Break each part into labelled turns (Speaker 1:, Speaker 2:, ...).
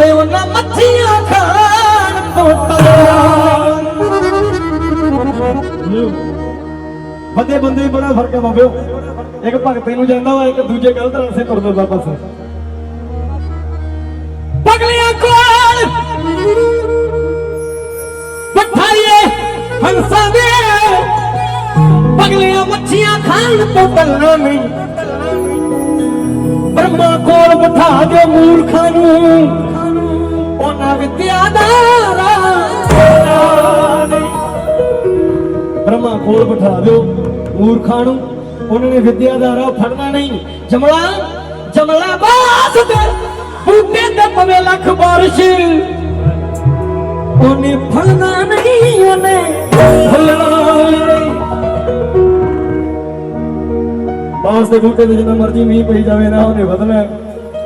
Speaker 1: ਤੇ ਉਹਨਾਂ ਮੱਛੀਆਂ ਖਾਣ ਪੋਟਲਾਂ ਬੰਦੇ ਬੰਦੇ ਹੀ ਬੜਾ ਫ਼ਰਕ ਹੈ ਬਾਬਿਓ। ਇੱਕ ਭਗਤੇ ਨੂੰ ਜਾਂਦਾ ਵਾ ਇੱਕ ਦੂਜੇ ਗਲਤ ਰਸਤੇ ਤੁਰਦਾ ਵਾਪਸ ਪਗਲੀਆਂ ਕੋਲ ਪਠਾਈਏ ਹੰਸਾਂ ਦੇ। ਪਗਲੀਆਂ ਮੱਛੀਆਂ ਖਾਣ ਤੋਂ ਟਲਣਾ ਨਹੀਂ। ਬ੍ਰਹਮਾ ਕੋਲ ਬਿਠਾ ਦਿਓ ਮੂਰਖਾਂ ਨੂੰ। ਵਿਦਿਆ ਦਾ ਬ੍ਰਹਮਾ ਕੋਲ ਬਿਠਾ ਦਿਓ ਮੂਰਖਾਂ ਨੂੰ। ਉਹਨਾਂ ਨੇ ਵਿਦਿਆ ਦਾ ਫੜਨਾ ਨਹੀਂ। ਜਮਲਾ ਜਮਲਾ ਬਾਸ ਦੇ ਬੂਟੇ ਤੇ ਪਵੇ ਲੱਖ ਬਾਰਿਸ਼। ਉਹਨੇ ਫੜਨਾ ਨਹੀਂ ਉਹਨੇ। ਬਾਸ ਦੇ ਬੂਟੇ ਤੇ ਜਿੰਨਾ ਮਰਜ਼ੀ ਮੀਂਹ ਪਈ ਜਾਵੇ, ਨਾ ਉਹਨੇ ਵਧਣਾ,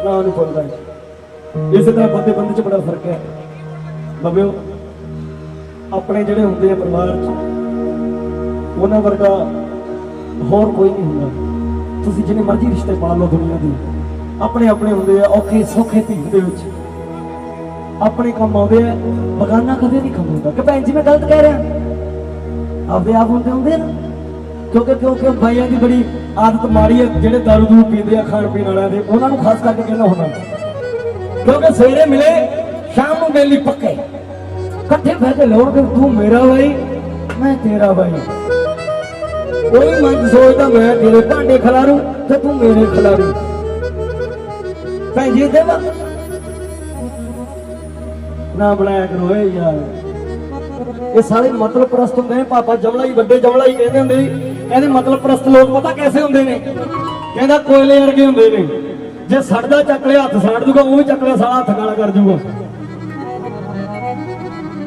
Speaker 1: ਨਾ ਉਹਨੇ ਫੁੱਲਦਾ ਇਸੇ ਤਰ੍ਹਾਂ ਬੰਦੇ ਬੰਦੇ ਚ ਬੜਾ ਫ਼ਰਕ ਹੈ। ਬਾਬਿਓ, ਆਪਣੇ ਜਿਹੜੇ ਹੁੰਦੇ ਆ ਪਰਿਵਾਰ ਚ, ਉਹਨਾਂ ਵਰਗਾ ਹੋਰ ਕੋਈ ਨਹੀਂ ਹੁੰਦਾ। ਤੁਸੀਂ ਜਿੰਨੇ ਮਰਜ਼ੀ ਰਿਸ਼ਤੇ ਪਾ ਲਓ ਦੁਨੀਆ ਦੇ। ਆਪਣੇ ਆਪਣੇ ਹੁੰਦੇ ਆ, ਔਖੇ ਸੌਖੇ ਧੀਰ ਦੇ ਵਿੱਚ। ਆਪਣੇ ਕੰਮ ਆਉਂਦੇ ਆ, ਬਗਾਨਾ ਕਦੇ ਨਹੀਂ ਕੰਮ ਹੁੰਦਾ। ਕਿ ਭੈਣ ਜੀ, ਮੈਂ ਗਲਤ ਕਹਿ ਰਿਹਾ? ਆਪਦੇ ਆਪ ਹੁੰਦੇ ਹੁੰਦੇ ਨਾ। ਕਿਉਂਕਿ ਕਿਉਂਕਿ ਬਾਈਆਂ ਦੀ ਬੜੀ ਆਦਤ ਮਾੜੀ ਹੈ, ਜਿਹੜੇ ਦਾਰੂ ਦੂਰ ਪੀਂਦੇ ਆ ਖਾਣ ਪੀਣ ਵਾਲਿਆਂ ਦੇ, ਉਹਨਾਂ ਨੂੰ ਖਾਸ ਕਰਕੇ ਕਹਿੰਦਾ ਹੁੰਦਾ? ਕਿਉਂਕਿ ਸਵੇਰੇ ਮਿਲੇ, ਸ਼ਾਮ ਨੂੰ ਮੇਲੀ ਪੱਕੇ। ਇਕੱਠੇ ਬਹਿ ਕੇ ਲੋੜ ਤੂੰ ਮੇਰਾ ਭਾਈ ਮੈਂ ਤੇਰਾ ਭਾਈ ਕੋਈ ਮਨ ਸੋਚਦਾ ਮੈਂ ਤੇਰੇ ਭਾਂਡੇ ਖਲਾਰੂ ਤੇ ਤੂੰ ਮੇਰੇ ਖਲਾਰੂ। ਭੈਣ ਜੀ ਦੇਵਾ ਨਾ ਬਣਾਇਆ ਕਰੋ ਏ ਯਾਰ। ਇਹ ਸਾਰੇ ਮਤਲਬ ਪ੍ਰਸਤ ਹੁੰਦੇ ਨੇ, ਪਾਪਾ ਜਮਲਾ ਹੀ, ਵੱਡੇ ਜਮਲਾ ਹੀ ਕਹਿੰਦੇ ਹੁੰਦੇ ਕਹਿੰਦੇ ਮਤਲਬ ਪ੍ਰਸਤ ਲੋਕ ਪਤਾ ਕੈਸੇ ਹੁੰਦੇ ਨੇ? ਕਹਿੰਦਾ ਕੋਇਲੇ ਵਰਗੇ ਹੁੰਦੇ ਨੇ। ਜੇ ਸੜਦਾ ਚੱਕ ਲਿਆ, ਹੱਥ ਸਾੜ ਜੂਗਾ, ਉਹ ਵੀ ਚੱਕ ਲਿਆ, ਸਾਲਾ ਹੱਥ ਗਾਲਾ ਕਰ ਜੂਗਾ।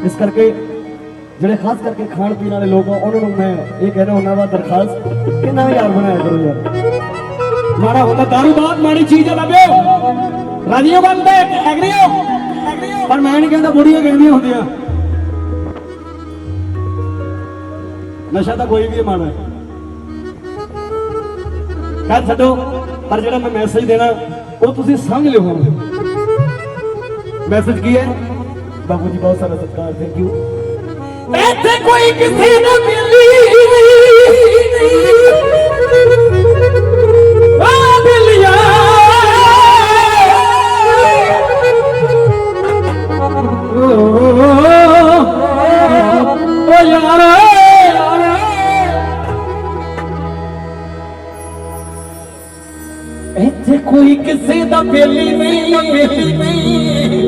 Speaker 1: ਇਸ ਕਰਕੇ ਜਿਹੜੇ ਖਾਸ ਕਰਕੇ ਖਾਣ ਪੀਣ ਵਾਲੇ ਲੋਕ ਆ, ਉਹਨਾਂ ਨੂੰ ਮੈਂ ਇਹ ਕਹਿਣਾ ਉਹਨਾਂ ਦਾ ਦਰਖਾਸਤ ਕਿ ਨਾ ਯਾਰ ਬਣਾਇਆ ਕਰੋ ਯਾਰ। ਮਾੜਾ ਹੁੰਦਾ, ਦਾਰੂ ਬਹੁਤ ਮਾੜੀ ਚੀਜ਼ ਹੈ ਬਾਬਿਓ ਰਾਜੀਓ ਬੰਦੇ, ਐਗਰੀਓ। ਪਰ ਮੈਂ ਨਹੀਂ ਕਹਿੰਦਾ ਬੁੜੀਆਂ ਕਹਿੰਦੀਆਂ ਹੁੰਦੀਆਂ। ਨਸ਼ਾ ਤਾਂ ਕੋਈ ਵੀ ਮਾੜਾ ਹੈ ਕਰ ਛੱਡੋ, ਪਰ ਜਿਹੜਾ ਮੈਂ ਮੈਸੇਜ ਦੇਣਾ ਉਹ ਤੁਸੀਂ ਸਮਝ ਲਿਓ ਮੈਸੇਜ ਕੀ ਹੈ? ਬਾਬੂ ਜੀ, ਬਹੁਤ ਸਾਰਾ ਸਤਿਕਾਰ ਥੈਂਕ ਯੂ ਇੱਥੇ ਕੋਈ ਕਿਸੇ ਨੂੰ ਇੱਥੇ ਕੋਈ ਕਿਸੇ ਦਾ ਬੇਲੀ ਨਹੀਂ ਬੇਲੀ ਨਹੀਂ।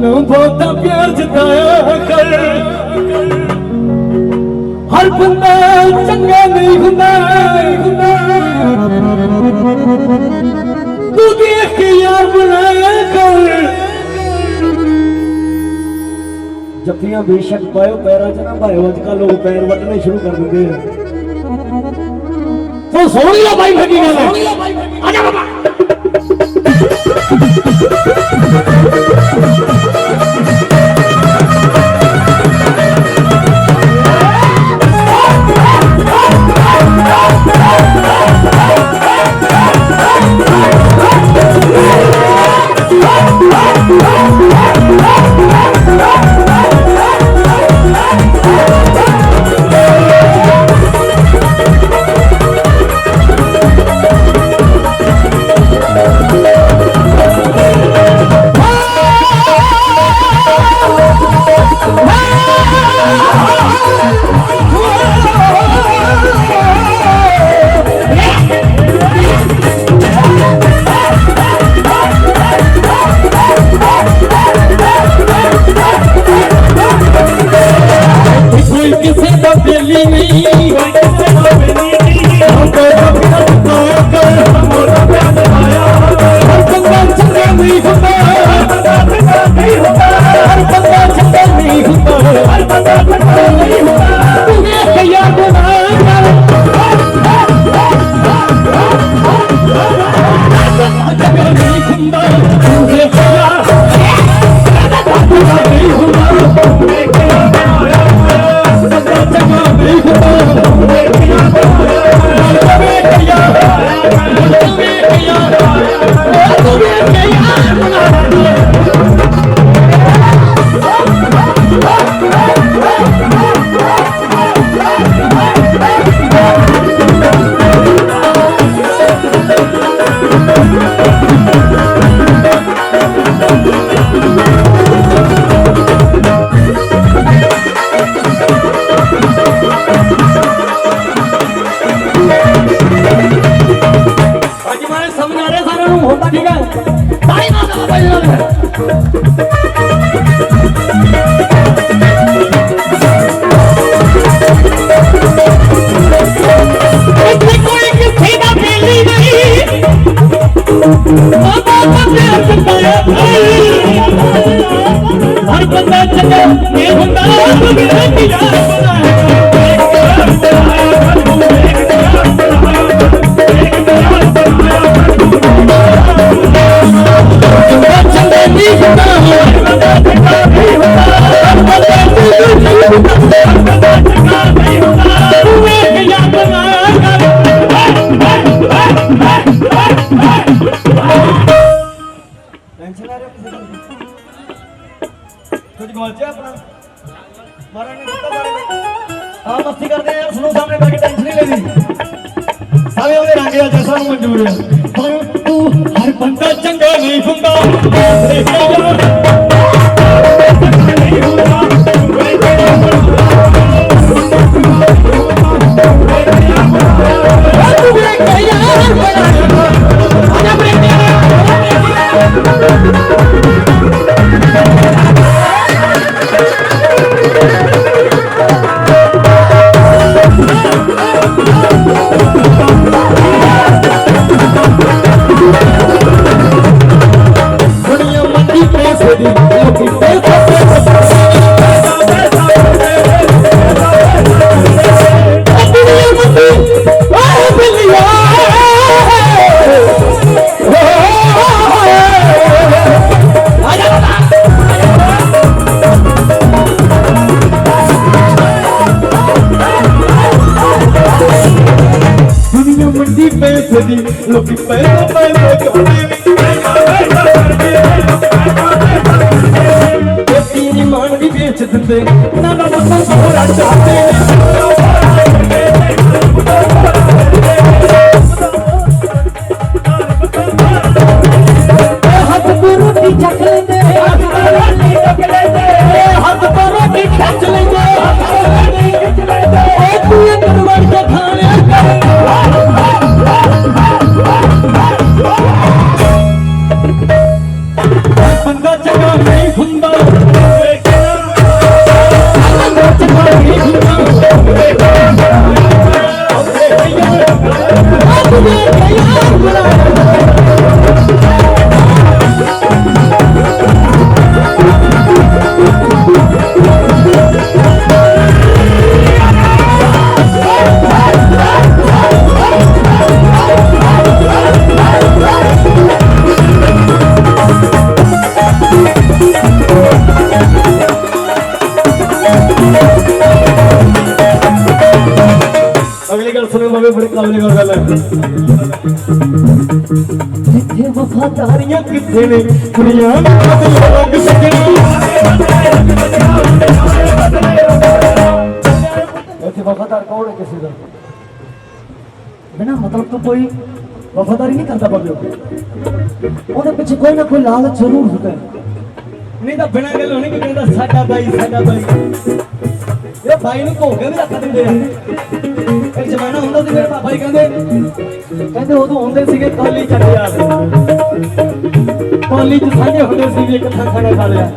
Speaker 1: ਨਾ ਬਹੁਤਾ ਪਿਆਰ ਜਤਾਇਆ ਕਰ ਹਰ ਬੰਦਾ ਚੰਗਾ ਨਹੀਂ ਹੁੰਦਾ ਤੂੰ ਦੇਖ ਕੇ ਯਾਰ ਬਣਾਇਆ ਕਰ ਜੱਫੀਆਂ ਬੇਸ਼ੱਕ ਪਾਇਓ, ਪੈਰਾਂ 'ਚ ਨਾ ਭਾਇਓ ਅੱਜ ਕੱਲ ਲੋਕ ਪੈਰ ਵੱਟਣੇ ਸ਼ੁਰੂ ਕਰ ਦਿੰਦੇ ਆ। ਉਹ ਸੋਹਣੀ ਆ ਬਾਈ ਫੱਕੀ ਗੱਲ ਹੈ ਆ ਜਾ ਬਾਬਾ। ਕੋਈ ਕਿਸੇ ਦਾ ਬੇਲੀ ਨਹੀਂ ਕੋਈ ਕਿਸੇ ਦਾ ਹਰ ਬੰਦਾ ਚੰਗਾ
Speaker 2: ਇਹ ਹੁੰਦਾ ਮੇਰੇ ਕੀ ਯਾਰ ਚੰਗੇ
Speaker 1: ਕੁਝ ਗਵਾਚਿਆ ਆਪਣਾ ਮਾਰਾ ਨੇ ਦਿੱਤਾ ਸਾਰੇ ਆ ਮਸਤੀ ਕਰਦੇ ਆ, ਸੁਣੋ, ਸਾਹਮਣੇ ਬੈਠ ਕੇ ਟੈਨਸ਼ਨ ਨਹੀਂ ਲੈਣੀ ਸਾਰੇ ਉਹਦੇ ਰੰਗ ਆ, ਜੈਸਾ ਨੂੰ ਮਨਜ਼ੂਰ ਆ।
Speaker 2: ਪਰ ਤੂੰ ਹਰ ਬੰਦਾ ਚੰਗਾ
Speaker 1: ਦੀ ਲੋਕੀ ਪੈਸੇ ਪੈਸੇ ਕਰਦੇ ਇਹ ਤੀਨੀ ਮਾਨ ਵੀ ਵੇਚ ਦਿੰਦੇ ਨਾ ਨਾ ਸੋਹਰਾ ਚਾਹਤੇ ਨੇ।
Speaker 2: ਹੱਥ ਤੋਂ ਰੋਟੀ ਚੱਕ ਲੈਂਦੇ ਹੱਥ ਤੋਂ ਰੋਟੀ ਚੱਕ ਲੈਂਦੇ ਹੱਥ ਤੋਂ ਰੋਟੀ ਖਿੱਚ
Speaker 1: ਜਿੱਥੇ ਵਫਾਦਾਰੀਆਂ ਕਿੱਥੇ ਨੇ ਕੁੜੀਆਂ ਦੇ ਲੋਕ ਸੱਜਣੀ ਇੱਥੇ ਵਫਾਦਾਰ ਕੌਣ ਹੈ ਕਿਸੇ ਦਾ ਬਿਨਾ ਮਤਲਬ ਤੋਂ ਕੋਈ ਵਫਾਦਾਰੀ ਨਹੀਂ ਕਰਦਾ ਬਾਬੇ ਉਹਦੇ ਪਿੱਛੇ ਕੋਈ ਨਾ ਕੋਈ ਲਾਲਚ ਜ਼ਰੂਰ ਹੁੰਦਾ ਹੈ ਨਹੀਂ ਤਾਂ ਬਿਨਾਂ ਗੱਲ ਹੋਣੀ ਕਿ ਕਹਿੰਦਾ ਸਾਡਾ ਬਾਈ ਸਾਡਾ ਬਾਈ। ਇਹ ਬਾਈ ਨੂੰ ਧੋ ਕੇ ਵੀ ਰੱਖ ਦਿੰਦੇ ਆ। ਇੱਕ ਜ਼ਮਾਨਾ ਹੁੰਦਾ ਸੀ, ਮੇਰੇ ਪਾਪਾ ਜੀ ਕਹਿੰਦੇ। ਕਹਿੰਦੇ ਉਦੋਂ ਹੁੰਦੇ ਸੀਗੇ ਕਾਲੀ ਚੱਟਿਆ ਕਾਲੀ ਚ ਸਾਂਝੇ ਹੁੰਦੇ ਸੀ ਵੀ ਇੱਕ ਥਾਂ ਖਾਣਾ ਖਾ ਲਿਆ।